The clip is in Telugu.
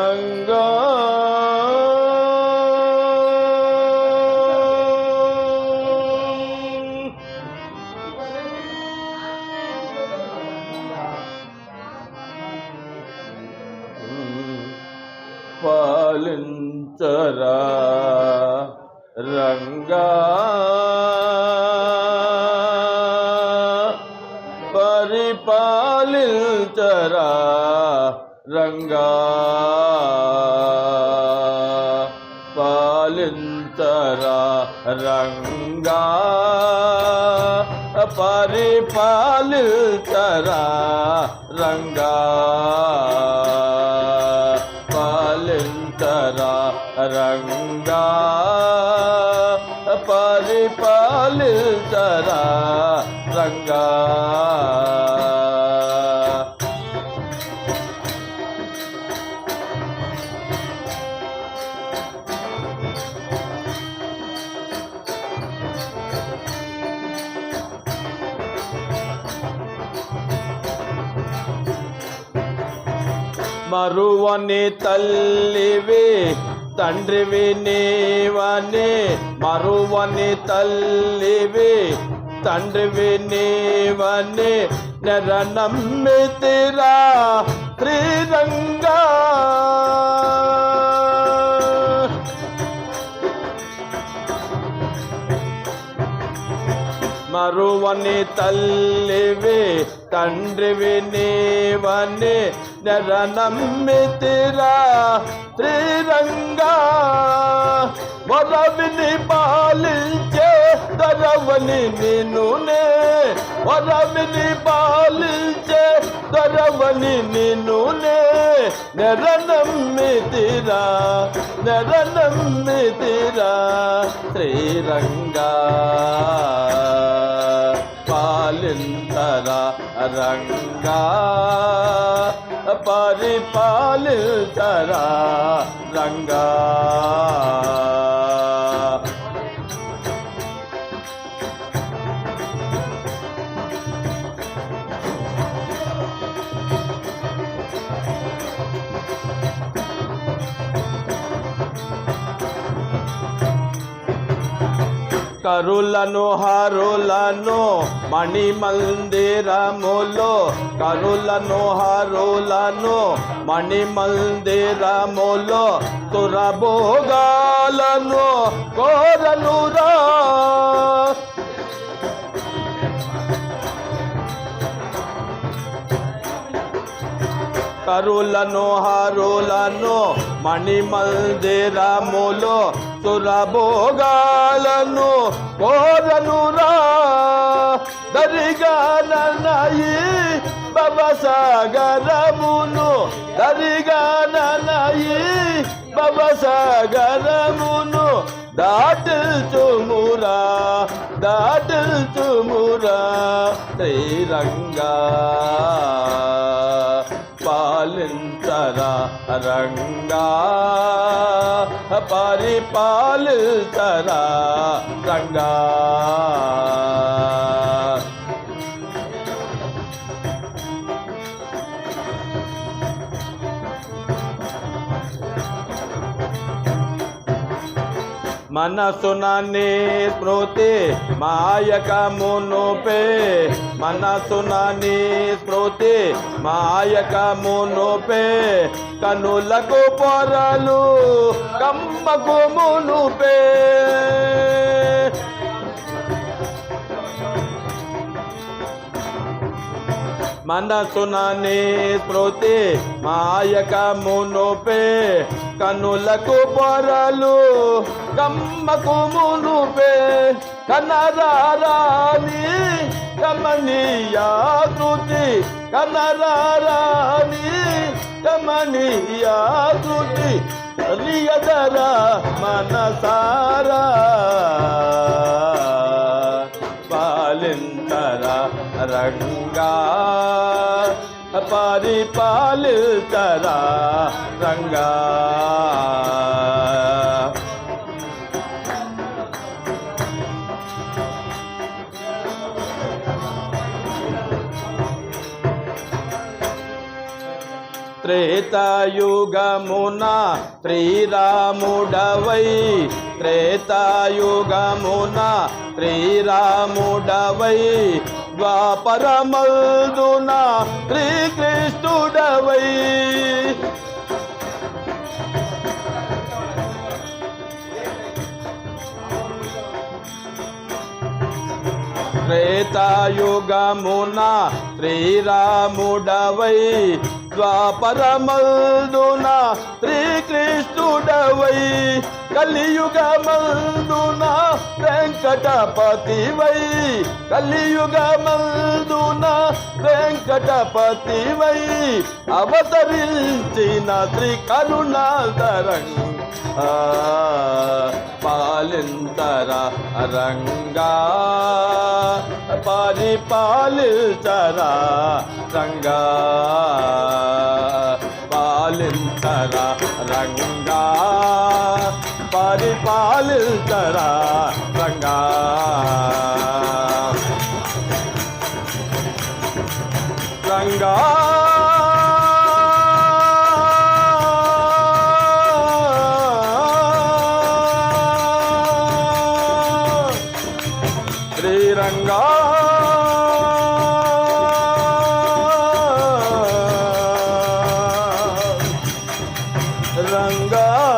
రంగా పాలించరా రంగా పరిపాలించరా రంగా పాలించరా రంగా పరిపాలించరా రంగా పాలించరా రంగా పరిపాలించరా రంగా మరువని తల్లివి తండ్రివి నీవని. మరువని తల్లివి తండ్రివి నీవని. నెర నమ్మితిరా త్రిరంగా. మరువని తల్లివి తండ్రివి నీవని నెర నమ్మితిరా శ్రీరంగా వరవిని పాలించే దరవని నిన్నునే వరవిని పాలించే దరవని నిన్నునే. నెర నమ్మితిరా నెర నమ్మితిరా శ్రీరంగా పాలింతరా రంగా పరిపాలింతరా రంగా కరులను హరులను మణి మందిరములో కరులను హరులను మణి మందిరములో తురభోగాలను కోరనురా. కరులను హరులను మణిమందిరములో సురభోగాలను కోరనురా. దరిగానయి భవసాగరమును దరిగానయి భవసాగరమును దాటిల్చుమురా దాటిల్చుమురా. శ్రీరంగా పాలించరా రంగా పరిపాలించరా రంగా మనసునని స్మృతి మాయకమునుపే. మనసునని స్మృతి మాయకమునుపే. కనులకు పొరలు కమ్మకు మునుపే మనసునని స్మృతి మాయకమునుపే కనులకు పొరలు కమ్మకు మునుపే. కనరారాని కమనీయాకృతి కనరారాని కమనీయాకృతి రియదర మనసారా. పాలింతరా రంగా పరిపాలితర రంగా త్రేతాయుగమున శ్రీరాముడవై త్రేతాయుగమున శ్రీరాముడవై ద్వాపరమల్దున శ్రీకృష్ణుడవై. త్రేతాయుగమున శ్రీరాముడవై. ద్వాపరమల్దున శ్రీకృష్ణుడవై. కలియుగమందున వెంకటపతి వై కలియుగమందున వెంకటపతి వై అవతరించిన శ్రీ కరుణాధరంగా రంగా పాలింతర రంగా. పరిపాలించరా రంగా. రంగా. శ్రీరంగా రంగా.